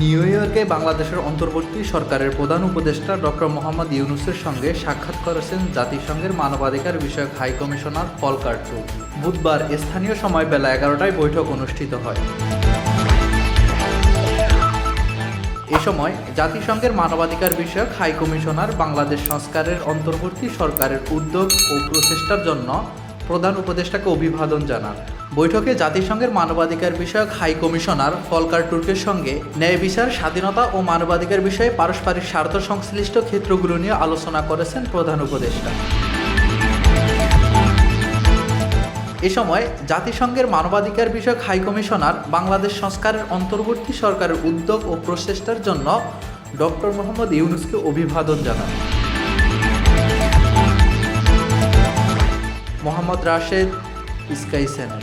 New ইয়র্কে বাংলাদেশের অন্তর্বর্তী সরকারের প্রধান উপদেষ্টা ডক্টর মোহাম্মদ ইউনুসের সঙ্গে সাক্ষাৎ করেছেন জাতিসংঘের মানবাধিকার বিষয়ক হাই কমিশনার পলকার টু বুধবার স্থানীয় সময় বেলা এগারোটায় বৈঠক অনুষ্ঠিত হয়। এ সময় জাতিসংঘের মানবাধিকার বিষয়ক হাই কমিশনার বাংলাদেশ সংস্কারের অন্তর্বর্তী সরকারের উদ্যোগ ও প্রচেষ্টার জন্য প্রধান উপদেষ্টাকে অভিবাদন জানান। বৈঠকে জাতিসংঘের মানবাধিকার বিষয়ক হাই কমিশনার ফলকার টুর্কের সঙ্গে ন্যায় বিচার, স্বাধীনতা ও মানবাধিকার বিষয়ে পারস্পরিক স্বার্থ সংশ্লিষ্ট ক্ষেত্রগুলো নিয়ে আলোচনা করেছেন প্রধান উপদেষ্টা। এ সময় জাতিসংঘের মানবাধিকার বিষয়ক হাই কমিশনার বাংলাদেশ সংস্কারের অন্তর্বর্তী সরকারের উদ্যোগ ও প্রচেষ্টার জন্য ডক্টর মোহাম্মদ ইউনুসকে অভিবাদন জানান। Mohammad Rashed, sky channel.